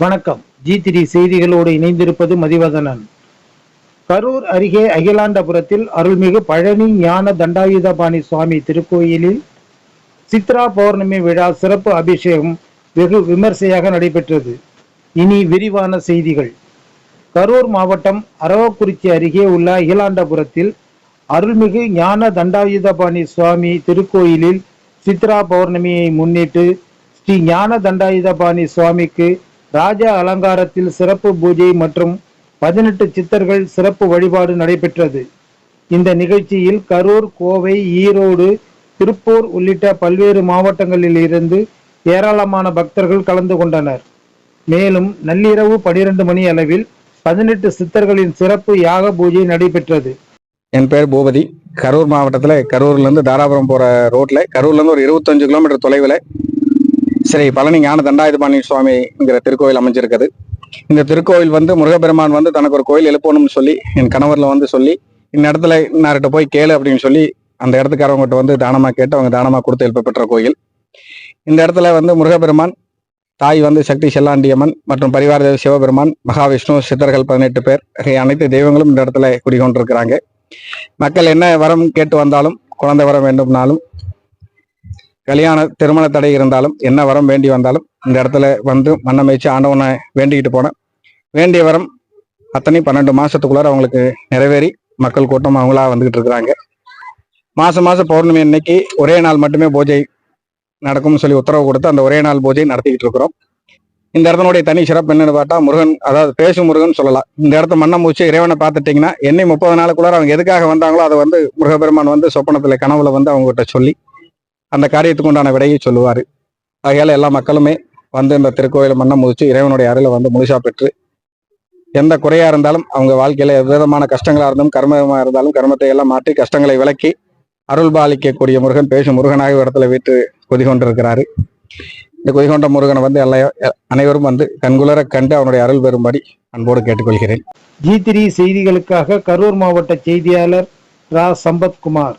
வணக்கம். ஜி திரி செய்திகளோடு இணைந்திருப்பது மதிவதனன். கரூர் அருகே அகிலாண்டபுரத்தில் அருள்மிகு பழனி ஞான தண்டாயுதபாணி சுவாமி திருக்கோயிலில் சித்ரா பௌர்ணமி விழா சிறப்பு அபிஷேகம் வெகு விமர்சையாக நடைபெற்றது. இனி விரிவான செய்திகள். கரூர் மாவட்டம் அரவக்குறிச்சி அருகே உள்ள அகிலாண்டபுரத்தில் அருள்மிகு ஞான தண்டாயுதபாணி சுவாமி திருக்கோயிலில் சித்ரா பௌர்ணமியை முன்னிட்டு ஸ்ரீ ஞான தண்டாயுதபாணி சுவாமிக்கு ராஜா அலங்காரத்தில் சிறப்பு பூஜை மற்றும் பதினெட்டு சித்தர்கள் சிறப்பு வழிபாடு நடைபெற்றது. இந்த நிகழ்ச்சியில் கரூர் கோவை ஈரோடு திருப்பூர் உள்ளிட்ட பல்வேறு மாவட்டங்களில் இருந்து ஏராளமான பக்தர்கள் கலந்து கொண்டனர். மேலும் நள்ளிரவு பனிரெண்டு மணி அளவில் பதினெட்டு சித்தர்களின் சிறப்பு யாக பூஜை நடைபெற்றது. என் பேர் பூபதி. கரூர் மாவட்டத்தில் கரூர்லேருந்து தாராபுரம் போகிற ரோட்டில் கரூர்லேருந்து ஒரு இருபத்தஞ்சு கிலோமீட்டர் தொலைவில் ஸ்ரீ பழனி ஞான தண்டாயுதபாணி சுவாமிங்கிற திருக்கோயில் அமைஞ்சிருக்குது. இந்த திருக்கோயில் வந்து முருகப்பெருமான் வந்து தனக்கு ஒரு கோயில் எழுப்பணும்னு சொல்லி என் கணவரில் வந்து சொல்லி இந்த இடத்துல இன்னார்கிட்ட போய் கேளு அப்படின்னு சொல்லி அந்த இடத்துக்காரவங்ககிட்ட வந்து தானமாக கேட்டு அவங்க தானமாக கொடுத்து எழுப்பப்பெற்ற கோயில். இந்த இடத்துல வந்து முருகப்பெருமான் தாய் வந்து சக்தி செல்லாண்டியம்மன் மற்றும் பரிவார தேவ சிவபெருமான் மகாவிஷ்ணு சித்தர்கள் பதினெட்டு பேர் அனைத்து தெய்வங்களும் இந்த இடத்துல குடிகொண்டிருக்கிறாங்க. மக்கள் என்ன வரம் கேட்டு வந்தாலும் குழந்தை வரம் வேண்டும்னாலும் கல்யாண திருமண தடை இருந்தாலும் என்ன வரம் வேண்டி வந்தாலும் இந்த இடத்துல வந்து மண்ணை வச்சு ஆண்டவனை வேண்டிக்கிட்டு போனேன். வேண்டிய வரம் அத்தனை பன்னெண்டு மாசத்துக்குள்ளார அவங்களுக்கு நிறைவேறி மக்கள் கூட்டம் அவங்களா வந்துகிட்டு இருக்கிறாங்க. மாசம் மாசம் பௌர்ணமி அன்னைக்கு ஒரே நாள் மட்டுமே பூஜை நடக்கும்னு சொல்லி உத்தரவு கொடுத்து அந்த ஒரே நாள் பூஜை நடத்திக்கிட்டு இருக்கிறோம். இந்த இடத்தினுடைய தனி சிறப்பு என்னன்னு பார்த்தா முருகன் அதாவது பேசும் முருகன் சொல்லலாம். இந்த இடத்த மண்ணை மூச்சு இறைவனை பார்த்துட்டீங்கன்னா என்னை முப்பது நாளுக்குள்ளார அவங்க எதுக்காக வந்தாங்களோ அதை வந்து முருகபெருமான் வந்து சொப்பனத்துல கனவுல வந்து அவங்ககிட்ட சொல்லி அந்த காரியத்துக்கு உண்டான விடையை சொல்லுவார். ஆகையால் எல்லா மக்களுமே வந்து இந்த திருக்கோயிலை மண்ணை முதிச்சு இறைவனுடைய அருளை வந்து முழுசா பெற்று எந்த குறையா இருந்தாலும் அவங்க வாழ்க்கையில எவ்விதமான கஷ்டங்களா இருந்தாலும் கர்மமாக இருந்தாலும் கர்மத்தை எல்லாம் மாற்றி கஷ்டங்களை விலக்கி அருள் பாலிக்கக்கூடிய முருகன் பேசும் முருகனாக இடத்துல வீட்டு குதிகொண்டிருக்கிறாரு. இந்த கொதிகொண்ட முருகனை வந்து எல்லா அனைவரும் வந்து கண்குளர கண்டு அவனுடைய அருள் பெறும்படி அன்போடு கேட்டுக்கொள்கிறேன். ஜி த்ரீ செய்திகளுக்காக கரூர் மாவட்ட செய்தியாளர் ரா. சம்பத்குமார்.